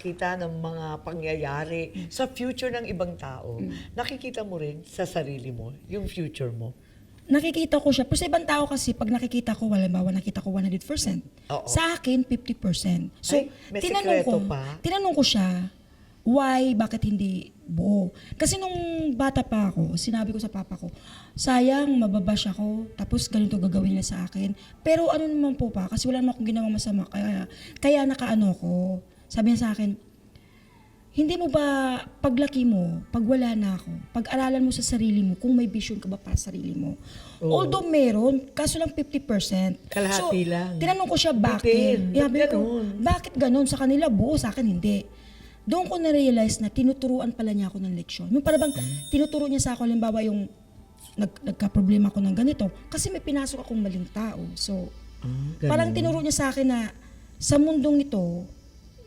nakakita ng mga pangyayari sa future ng ibang tao, nakikita mo rin sa sarili mo, yung future mo. nakikita ko siya. Pero sa ibang tao kasi, pag nakikita ko, halimbawa nakita ko 100%. Oo. Sa akin, 50%. So, Ay, may tinanong ko, sekreto pa? tinanong ko siya, why, bakit hindi buo? Kasi nung bata pa ako, sinabi ko sa papa ko, sayang, mababash ako, tapos ganito gagawin nila sa akin. Pero ano naman po pa, kasi wala naman akong ginawang masama, kaya, kaya nakaano ko. Sabi niya sa akin, hindi mo ba, paglaki mo, pag wala na ako, pag-aralan mo sa sarili mo, kung may vision ka ba para sa sarili mo. Oo. Although meron, kaso lang 50%. Kalahati lang. Tinanong ko siya, bakit? Bitin. Sabi Ba't ko, ganun? bakit ganun? Sa kanila, buo, sa akin hindi. Doon ko na-realize na tinuturuan pala niya ako ng leksyon. Yung parang tinuturo niya sa ako, halimbawa yung nag, nagka-problema ako ng ganito. Kasi may pinasok akong maling tao. So, Ah, Parang tinuro niya sa akin na sa mundong ito,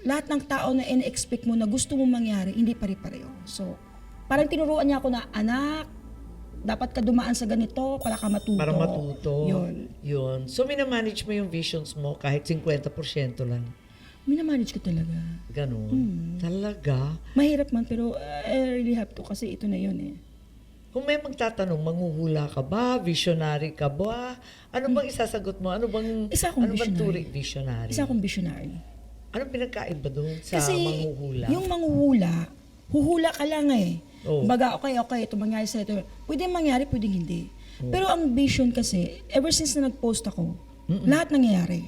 lahat ng tao na in-expect mo na gusto mo mangyari, hindi pare-pareho. So, parang tinuruan niya ako na, anak, dapat ka dumaan sa ganito para ka matuto. Para matuto. Yun. Yun. So, minamanage mo yung visions mo kahit 50% lang. Minamanage ko talaga. Ganun. Hmm. Talaga. Mahirap man, pero uh, I really have to kasi ito na yun eh. Kung may magtatanong, manghuhula ka ba? Visionary ka ba? Ano bang isasagot mo? Ano bang, Isa akong ano bang visionary. turing visionary? Isa akong visionary. Anong pinagkaiba doon sa Kasi manghuhula? yung manghuhula, huhula ka lang eh. Oo. Baga, okay, okay, ito mangyari sa ito. Pwede mangyari, pwede hindi. Pero ang vision kasi, ever since na nag-post ako, lahat nangyayari.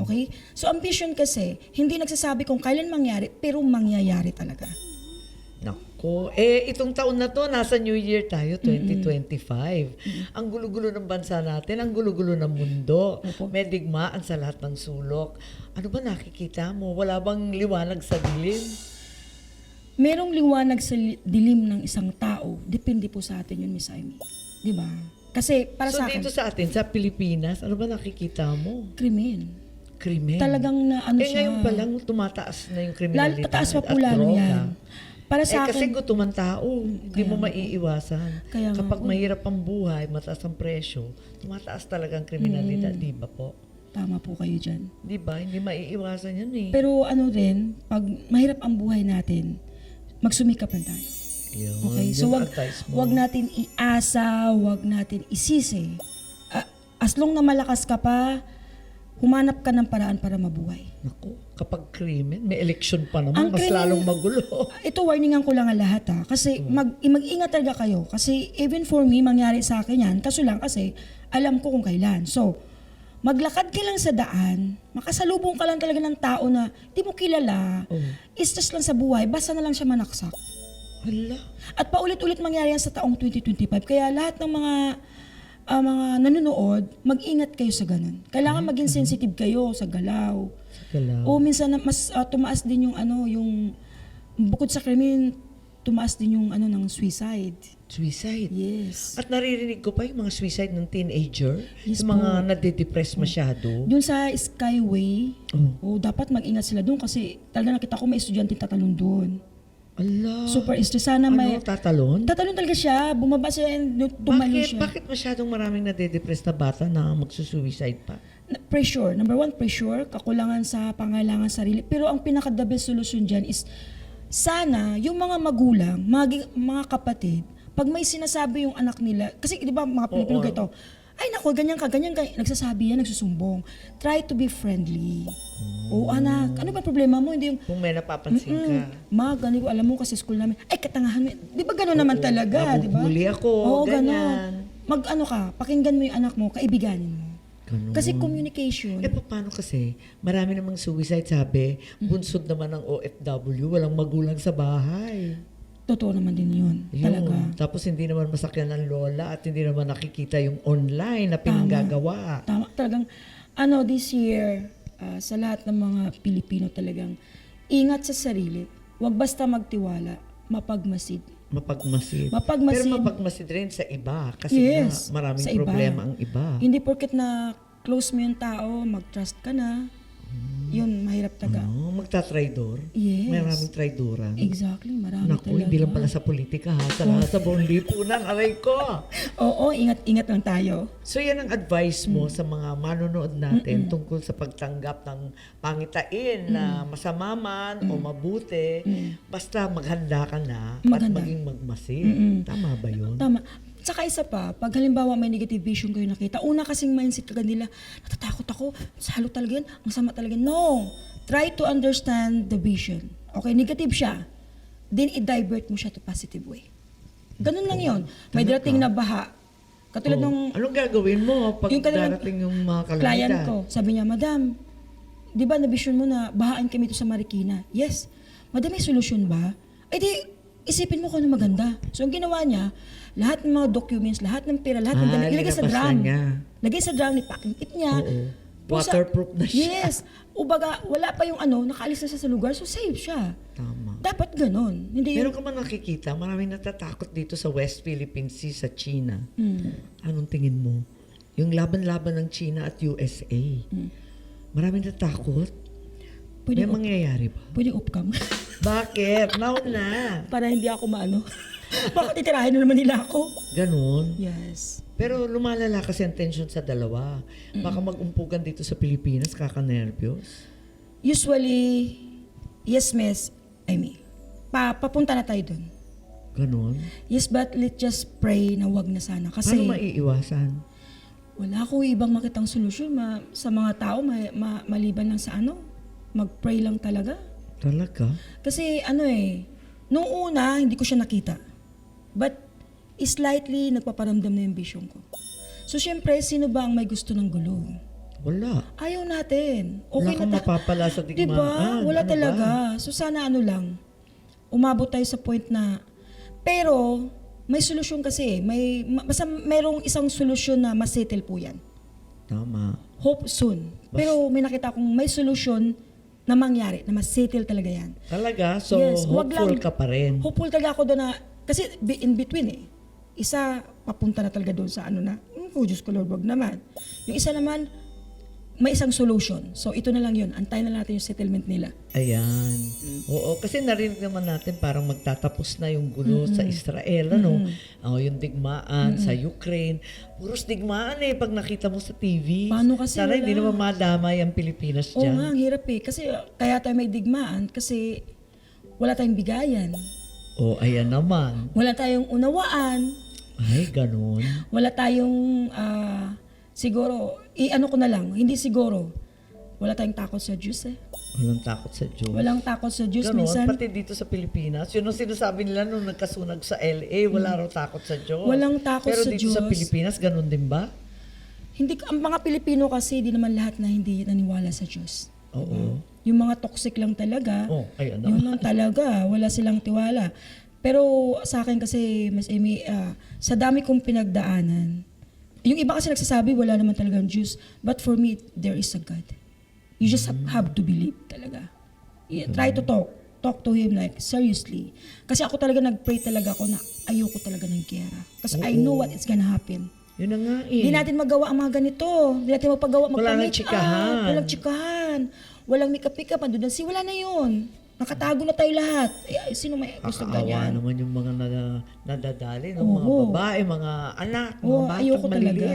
Okay? So ang vision kasi, hindi nagsasabi kung kailan mangyari, pero mangyayari talaga. Nako. Eh, itong taon na to, nasa New Year tayo, 2025. Ang gulo-gulo ng bansa natin, ang gulo-gulo ng mundo. Opo. May digmaan sa lahat ng sulok. Ano ba nakikita mo? Wala bang liwanag sa dilim? Merong liwanag sa li- dilim ng isang tao, depende po sa atin yun, Miss Amy. Di ba? Kasi para so sa akin, dito sa atin, sa Pilipinas, ano ba nakikita mo? krimen. Krimen. Talagang na ano eh, siya. ngayon pa lang, tumataas na yung Lalo, kriminalidad tataas pa po lalo yan. Para eh, sa kasi akin, gutom ang tao, hindi mo maiiwasan. Kaya nga Kapag po. mahirap ang buhay, mataas ang presyo, tumataas talaga ang kriminalidad, Mm. di ba po? tama po kayo dyan. Di ba? Hindi maiiwasan yan eh. Pero ano rin, pag mahirap ang buhay natin, magsumikap lang tayo. Yun, Okay? So wag wag natin iasa, wag natin isisi. Ah, as long na malakas ka pa, humanap ka ng paraan para mabuhay. Naku, kapag krimen, may election pa naman, Ang mas krimen- lalong magulo. Ito warningan ko lang ang lahat ha. Kasi mag, mag-ingat talaga kayo. Kasi even for me, mangyari sa akin yan. Kaso lang kasi, alam ko kung kailan. So, maglakad ka lang sa daan, makasalubong ka lang talaga ng tao na di mo kilala, Oh. istas lang sa buhay, basta na lang siya manaksak. Hala. At paulit-ulit mangyari yan sa taong 2025. Kaya lahat ng mga ah, mga nanonood, mag-ingat kayo sa ganun. Kailangan maging sensitive kayo sa galaw. Galaw. O minsan mas ah, tumaas din yung ano, yung bukod sa krimen, tumaas din yung ano ng suicide. Suicide. Yes. At naririnig ko pa yung mga suicide ng teenager, Yes yung mga nade-depress masyado. Doon sa Skyway, Oh. oh, dapat mag-ingat sila doon kasi talaga nakita ko may estudyante tatalon doon. Allah. Super stress. Sana ano, may... tatalon? Tatalon talaga siya. Bumaba siya and tumalon Bakit, siya. bakit masyadong maraming nade-depress na bata na magsusuicide pa? Pressure. Number one, pressure. Kakulangan sa pangailangan sarili. Pero ang pinaka-the best solution dyan is sana yung mga magulang, mga, mga kapatid, pag may sinasabi yung anak nila, kasi di ba mga Pilipino Oo. ganito, ay nako, ganyan ka, ganyan ka, nagsasabi yan, nagsusumbong. Try to be friendly. O anak, ano ba problema mo? Hindi yung, Kung may napapansin ka. Mm, ma, ganito, alam mo kasi school namin, ay katangahan mo. Di ba gano'n naman Oo, talaga, di ba? nabubuli ako, Oo, ganyan. gano'n. Mag ano ka, pakinggan mo yung anak mo, kaibiganin mo. Ganun. Kasi communication. Eh, paano kasi? Marami namang suicide, sabi. Bunsod naman ng OFW, walang magulang sa bahay. Totoo naman din yun. Yun. Talaga. Tapos hindi naman masakyan ng lola at hindi naman nakikita yung online na pinanggagawa. Tama. Talagang, ano, this year, ah, sa lahat ng mga Pilipino talagang, ingat sa sarili. Huwag basta magtiwala, mapagmasid. Mapagmasid. Mapagmasid. Pero mapagmasid rin sa iba. Kasi Yes, nga, maraming sa iba. problema ang iba. Hindi porket na close mo yung tao, mag-trust ka na. Yun, mahirap taga. Ano, magta-traidor? Yes. Maraming traidoran. Exactly, marami Naku, talaga. hindi lang pala sa politika ha. Sa lahat sa buong lipunan, aray ko. Oo, ingat-ingat lang tayo. So yan ang advice mo Mm. sa mga manonood natin tungkol sa pagtanggap ng pangitain na Mm. masama man o mabuti. Basta maghanda ka na at Maganda. maging magmasid. Mm-mm. Tama ba yun? Tama. Saka isa pa, pag halimbawa may negative vision kayo nakita, una kasing mindset kagad nila, natatakot ako, salo talaga yan, ang sama talaga. yan." No! Try to understand the vision. Okay, negative siya. Then i-divert mo siya to positive way. Ganun lang yon. May darating na baha. Katulad Oh, nung Anong gagawin mo pag Yung kanilang darating yung mga kalamidad? client ko, sabi niya, Madam, di ba na-vision mo na bahaan kami ito sa Marikina? Yes. Madam, may solusyon ba? Ay di, isipin mo kung ano maganda. So, ang ginawa niya, lahat ng mga documents, lahat ng pera, lahat ng Ah, dala, ilagay sa drum. niya. Lagay sa drum, ipacking tip niya. Oo. Pusa- Waterproof na siya. Yes. Ubaga, wala pa yung ano, nakaalis na siya sa lugar, so safe siya. Tama. Dapat ganon. Hindi Meron yung... ka man nakikita, maraming natatakot dito sa West Philippine Sea sa China. Mm. Anong tingin mo? Yung laban-laban ng China at USA. Maraming natakot. Pwede, May up, mangyayari ba? pwede upcam. Bakit? Now na. Para hindi ako maano. Baka titirahin na naman nila ako. Ganon. Yes. Pero lumalala kasi ang tension sa dalawa. Baka mag-umpugan dito sa Pilipinas, kaka-nervyos. Usually, yes miss, I mean, pa, papunta na tayo dun. Ganon. Yes, but let's just pray na wag na sana. Kasi Paano maiiwasan? wala akong ibang makitang solusyon ma, sa mga tao ma, ma- maliban lang sa ano, mag-pray lang talaga. Talaga? Kasi ano eh, nung una, hindi ko siya nakita. But slightly nagpaparamdam na yung vision ko. So syempre, sino ba ang may gusto ng gulo? Wala. Ayaw natin. Wala Okay kang na mapapala sa digmaan. Diba? Wala Ano talaga. ba? So sana ano lang, umabot tayo sa point na, pero may solusyon kasi. May, ma- basta merong isang solusyon na masettle po yan. Tama. Hope soon. Pero may nakita akong may solusyon na mangyari, na masettle talaga yan. Talaga? So, Yes, hopeful lang- ka pa rin. Hopeful talaga ako doon na, kasi in between eh. Isa, papunta na talaga doon sa ano na, hmm, oh Diyos ko Lord, wag naman. Yung isa naman, may isang solution. So ito na lang yun. Antayin na natin yung settlement nila. Ayan. Oo, kasi narinig naman natin parang magtatapos na yung gulo sa Israel, ano? Oh, yung digmaan sa Ukraine. Puros digmaan eh pag nakita mo sa TV. Paano kasi Sana hindi naman madamay ang Pilipinas Oo dyan. nga, ang hirap eh. Kasi uh, kaya tayo may digmaan kasi wala tayong bigayan. Oh, ayan naman. Wala tayong unawaan. Ay, ganun. Wala tayong, ah, siguro, i-ano ko na lang, hindi siguro, wala tayong takot sa Diyos eh. Walang takot sa Diyos. Walang takot sa Diyos. Ganon, Minsan, pati dito sa Pilipinas. Yun ang sinasabi nila nung nagkasunag sa LA, wala raw takot sa Diyos. Hmm. Walang takot Pero sa dito sa Diyos. Pilipinas, ganun din ba? hindi, ang mga Pilipino kasi, di naman lahat na hindi naniwala sa Diyos. Oo. Yung mga toxic lang talaga, Oh, ayun yun naman. lang talaga, wala silang tiwala. Pero sa akin kasi, Mas Amy, ah, sa dami kong pinagdaanan, yung iba kasi nagsasabi, wala naman talagang Diyos. But for me, there is a God. You just have- have to believe talaga. Yeah, try to talk. Talk to Him like, seriously. Kasi ako talaga nag-pray talaga ako na ayoko talaga ng gera. Kasi I know what is gonna happen. Yun na nga eh. Hindi natin magawa ang mga ganito. Hindi natin mapagawa, Wala nang tsikahan. up. Walang tsikahan. Walang make-up, pick up. Andun na si, wala na yun. Nakatago na tayo lahat. Eh, sino may gusto Kakaawa ganyan? naman yung mga nada, nadadali, ng mga Oo. babae, mga anak, mga Oo, batang ayoko maliliit. talaga.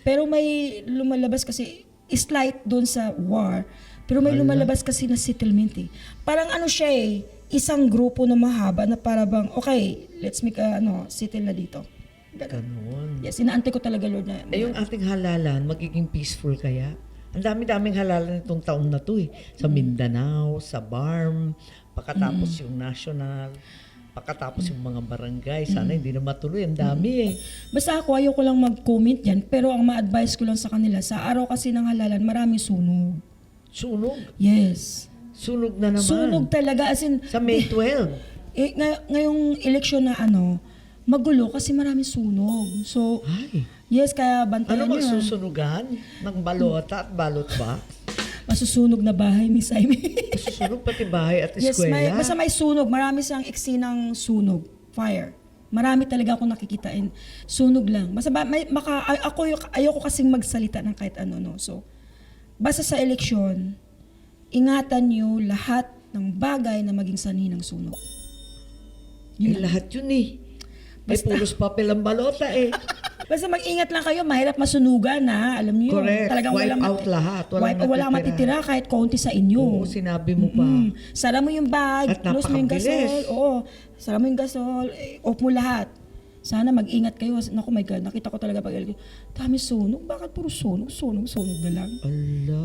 Pero may lumalabas kasi, slight doon sa war. Pero may lumalabas kasi na settlement eh. Parang ano siya eh, isang grupo na mahaba na para bang, okay, let's make a, ano, settle na dito. Ganun. Ganon. Yes, inaantay ko talaga Lord na. Eh yung ating halalan, magiging peaceful kaya? Ang dami-daming halalan itong taon na to eh. Sa Mindanao, sa BARM, pagkatapos yung national, pagkatapos yung mga barangay. Sana hindi na matuloy. Ang dami eh. Basta ako, ayoko lang mag-comment yan. Pero ang ma-advise ko lang sa kanila, sa araw kasi ng halalan, maraming sunog. Sunog. Yes. Sunog na naman. Sunog talaga. As in, Sa May 12. eh, ngay- ngayong eleksyon na ano, magulo kasi maraming sunog. So, Ay. Yes, kaya bantayan Ano nyo. ah. magsusunugan? Ng balota at balot box? Masusunog na bahay, Miss Amy. Susunog pati bahay at yes, may, eskwela? basta may sunog. Marami siyang eksinang sunog. Fire. Marami talaga akong nakikitain. Sunog lang. Basta ba, may, maka, ay- ako, ayoko kasing magsalita ng kahit ano. No? So, basta sa eleksyon, ingatan nyo lahat ng bagay na maging sanhi ng sunog. Eh, lahat yun eh. May pulos papel ang balota eh. Basta mag-ingat lang kayo, mahirap masunugan na, alam niyo. Correct. Talagang Wipe walang out lahat. Walang wipe, walang natitira. matitira kahit konti sa inyo. Oo, sinabi mo pa. Mm. Sara mo yung bag, At close mo yung gasol. Oo, sara mo yung gasol, eh, off mo lahat. Sana mag-ingat kayo. Naku, my God, nakita ko talaga pag dami sunog. Bakit puro sunog, sunog, sunog na lang? Ala.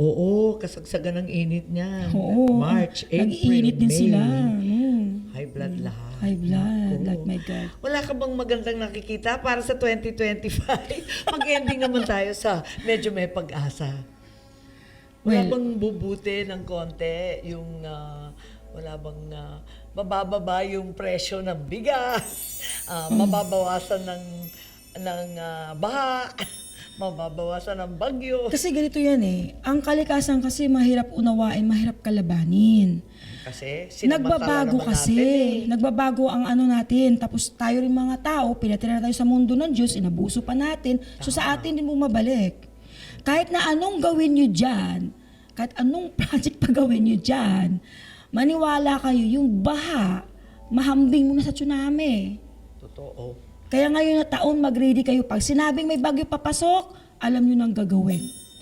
Oo, kasagsagan ng init niyan. Oo. March, April, Nag-iinit din May. sila. Mm. High blood lahat. High blood, Naku. like my God. Wala ka bang magandang nakikita para sa 2025? Mag-ending naman tayo sa medyo may pag-asa. Wala Well- bang bubuti ng konti yung ah, wala bang ah, mabababa yung presyo ng bigas, ah, mababawasan ng ng ah, baha, mababawasan ng bagyo. Kasi ganito yan eh. Ang kalikasan kasi mahirap unawain, mahirap kalabanin. Kasi Nagbabago naman kasi. natin eh. Nagbabago ang ano natin. Tapos tayo rin mga tao, pinatira tayo sa mundo ng Diyos, inabuso pa natin. So sa atin din bumabalik. Kahit na anong gawin nyo dyan, kahit anong project pa gawin nyo dyan, maniwala kayo, yung baha, mahambing mo na sa tsunami. Totoo. Kaya ngayon na taon, mag-ready kayo. Pag sinabing may bagyo papasok, alam nyo nang gagawin.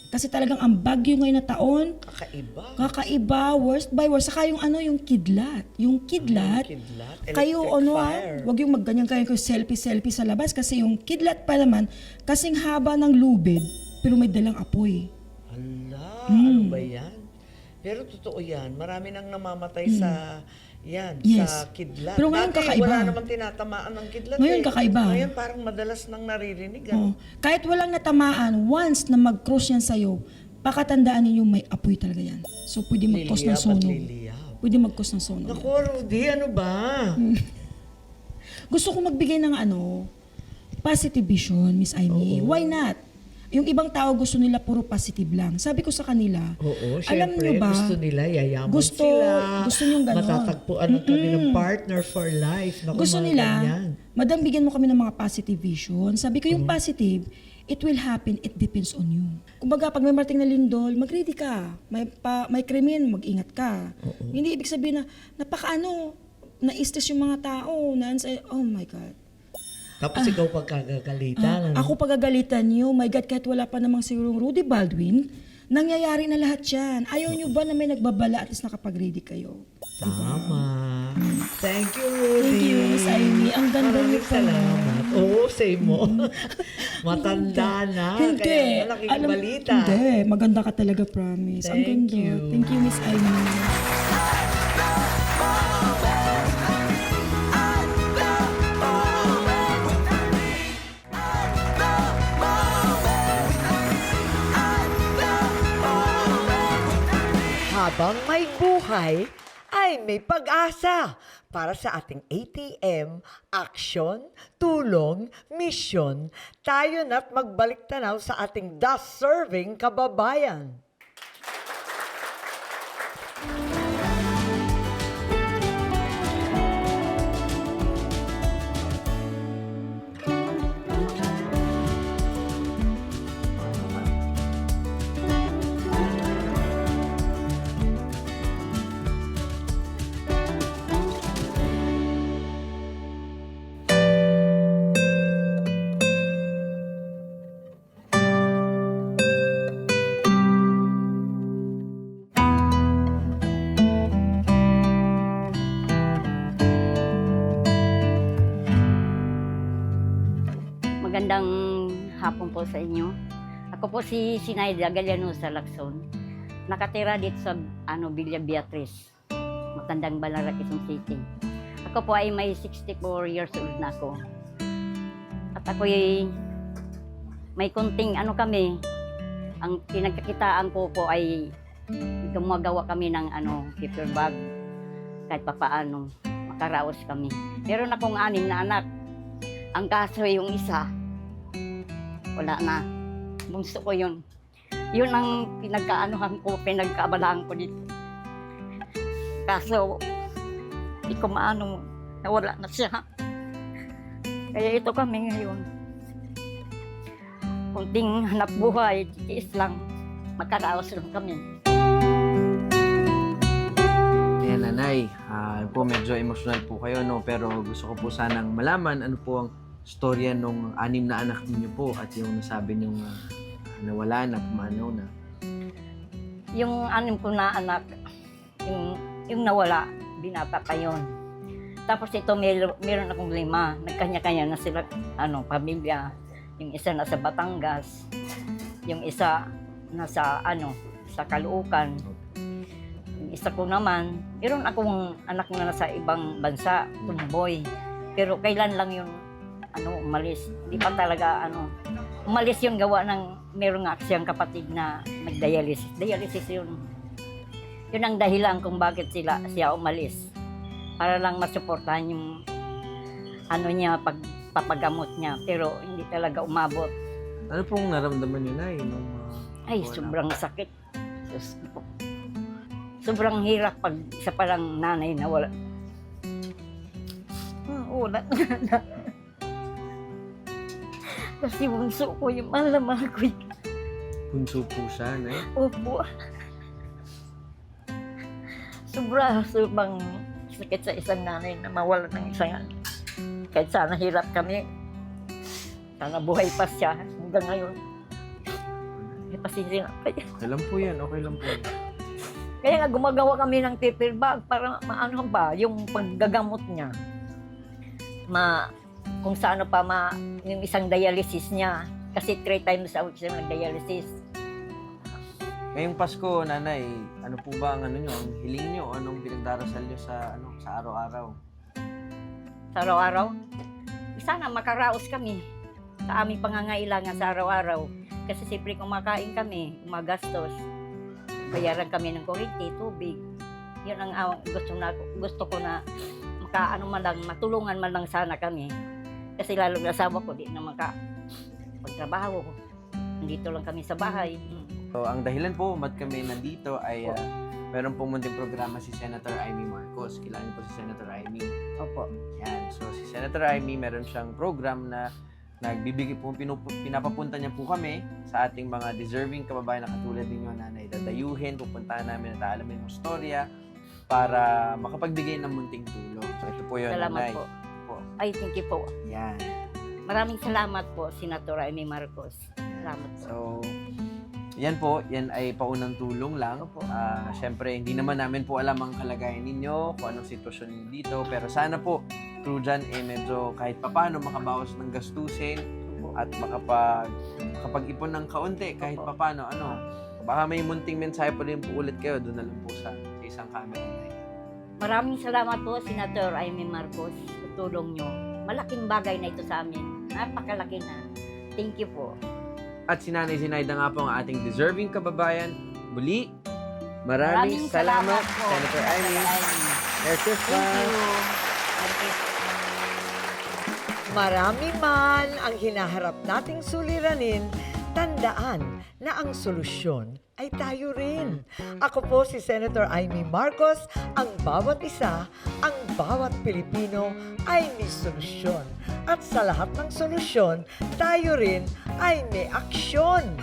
Kasi talagang ang bagyo ngayon na taon, Kakaiba. kakaiba, worst by worst. Saka yung ano, yung kidlat. Yung kidlat, Kidlat, kayo electric ano, ah, fire. wag yung magganyan kayo kayo selfie-selfie sa labas kasi yung kidlat pa naman, kasing haba ng lubid, pero may dalang apoy. Ala, Hmm. ano ba yan? Pero totoo yan. Marami nang namamatay sa yan. Yes. sa kidlat. Pero ngayon Dati, kakaiba. wala namang tinatamaan ng kidlat. Ngayon eh. kakaiba. Ngayon parang madalas nang naririnig. Oh. Ano? Kahit walang natamaan, once na mag-cross yan sa'yo, pakatandaan ninyo may apoy talaga yan. So pwede mag-cause ng sunog. Pwede mag-cause ng sunog. Naku, Rudy, ano ba? Hmm. Gusto ko magbigay ng ano, positive vision, Miss Amy. Why not? Yung ibang tao gusto nila puro positive lang. Sabi ko sa kanila, Oo, alam syempre, nyo ba, gusto nila, yayaman gusto, sila. gusto nyong ganon. Matatagpuan ng kanilang partner for life. Naku, gusto nila, ganyan. madam, bigyan mo kami ng mga positive vision. Sabi ko, yung Mm-hmm. positive, it will happen, it depends on you. Kumbaga, pag may marting na lindol, mag-ready ka. May, pa, may krimen, mag-ingat ka. Hindi ibig sabihin na, napaka-ano, na-stress yung mga tao, na, oh my God. Tapos ikaw pagkagagalitan. ano? Ah, ako pagagalitan niyo, my God, kahit wala pa namang sigurong Rudy Baldwin, nangyayari na lahat yan. Ayaw niyo ba na may nagbabala at least nakapag-ready kayo? Tama. Thank you, Rudy. Thank you, Miss Amy. Ang ganda Maraming niyo pala. salamat. Oo, same mo. Matanda na. Hindi. Kaya malaking balita. Hindi. Maganda ka talaga, promise. Ang Thank ganda. you. Thank you, Miss Amy. Habang may buhay, ay may pag-asa para sa ating ATM, action, tulong, mission, tayo na't magbalik tanaw sa ating dust serving kababayan. Po sa inyo. Ako po si Sinaida Galianosa Lacson. Nakatira dito sa ano, Villa Beatriz. Matandang Balara, Quezon City. Ako po ay may 64 years old na ako. At ako ay may kunting ano kami. Ang pinagkakitaan ko po ay gumagawa kami ng ano, paper bag. Kahit papaano, makaraos kami. Meron akong anim na anak. Ang kaso yung isa, wala na. Bunso ko yun. Yun ang pinagkaanuhan ko, pinagkaabalahan ko dito. Kaso, di ko maano, nawala na siya. Kaya ito kami ngayon. Kunting hanap buhay, tiis lang. Makaraos lang kami. Ayan, nanay. Ah, po, medyo emotional po kayo, no? Pero gusto ko po sanang malaman ano po ang storya nung anim na anak niyo po at yung nasabi niyong ah, nawala na, pumanaw na. Yung anim ko na anak, yung, yung nawala, binata pa yun. Tapos ito, meron, meron akong lima. Nagkanya-kanya na sila, ano, pamilya. Yung isa nasa Batangas. Yung isa nasa, ano, sa Caloocan. Yung isa ko naman, meron akong anak na nasa ibang bansa, tumboy. Pero kailan lang yun, ano, umalis. Di pa talaga, ano, umalis yun gawa ng meron nga siyang kapatid na nagdialysis. Dialysis yun. Yun ang dahilan kung bakit sila siya umalis. Para lang masuportahan yung ano niya, pagpapagamot niya. Pero hindi talaga umabot. Ano pong naramdaman niyo, nay? Nung, ah, Ay, sobrang sakit. Diyos ko. Sobrang hirap pag isa palang nanay na wala. Ah, wala na. Kasi bunso ko yung mahal ko yung Bunso po siya, nay? Opo. Sobra, sobrang sakit sa isang nanay na mawala ng isang anak. Kahit sana hirap kami. Sana buhay pa siya hanggang ngayon. May pasensya na kayo. Okay lang po yan, okay lang po yan. Kaya nga gumagawa kami ng paper bag para maano ba, yung paggagamot niya. Ma, kung sa ano pa ma, yung isang dialysis niya. Kasi three times a week siya nag-dialysis. Ngayong Pasko, nanay, ano po ba ang ano nyo, ang hiling nyo, anong pinagdarasal nyo sa, ano, sa araw-araw? sa araw-araw. Sana makaraos kami sa aming pangangailangan sa araw-araw. Kasi siyempre kumakain kami, magastos. Bayaran kami ng kuryente, tubig. Yun ang awang gusto, na, gusto ko na makaano man lang, matulungan man lang sana kami. Kasi lalo na asawa ko, di na maka pagtrabaho. Nandito lang kami sa bahay. So, ang dahilan po, ba't kami nandito ay uh, meron pong munting programa si Senator Amy Marcos. Kilala niyo po si Senator Amy. Opo. Yan. So, si Senator Amy, meron siyang program na nagbibigay po, pinupu, pinapapunta niya po kami sa ating mga deserving kababayan na katulad ninyo na naidadayuhin, pupuntahan namin at alamin yung storya para makapagbigay ng munting tulong. So, ito po yun, Salamat Nanay. po. Ay, thank you po. Yan. Maraming salamat po, Senator Amy Marcos. Salamat po. So, yan po, yan ay paunang tulong lang. Opo. Ah, Siyempre, hindi naman namin po alam ang kalagayan ninyo, kung anong sitwasyon ninyo dito. Pero sana po, through dyan, eh medyo kahit papano makabawas ng gastusin at makapag, makapag-ipon ng kaunti kahit Opo. papano. Ano, baka may munting mensahe pa rin po ulit kayo, doon na lang po sa, sa isang camera na yun. Maraming salamat po, Senator Amy Marcos, tulong nyo. Malaking bagay na ito sa amin. Napakalaki na. Thank you po. At si Nanay Zinaida nga po ang ating deserving kababayan. Muli, maraming, salamat, po, Senator Amy. Amy. Merry Christmas! Thank you. Merry Christmas. Marami man ang hinaharap nating suliranin, tandaan na ang solusyon ay tayo rin. Ako po si Senator Amy Marcos, ang bawat isa, ang bawat Pilipino ay may solusyon. At sa lahat ng solusyon, tayo rin ay may aksyon.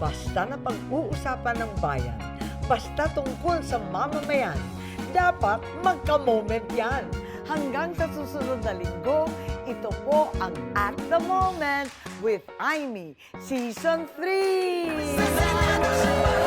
Basta na pag-uusapan ng bayan, basta tungkol sa mamamayan, dapat magka-moment yan. Hanggang sa susunod na linggo, ito po ang At The Moment with Aimee Season 3!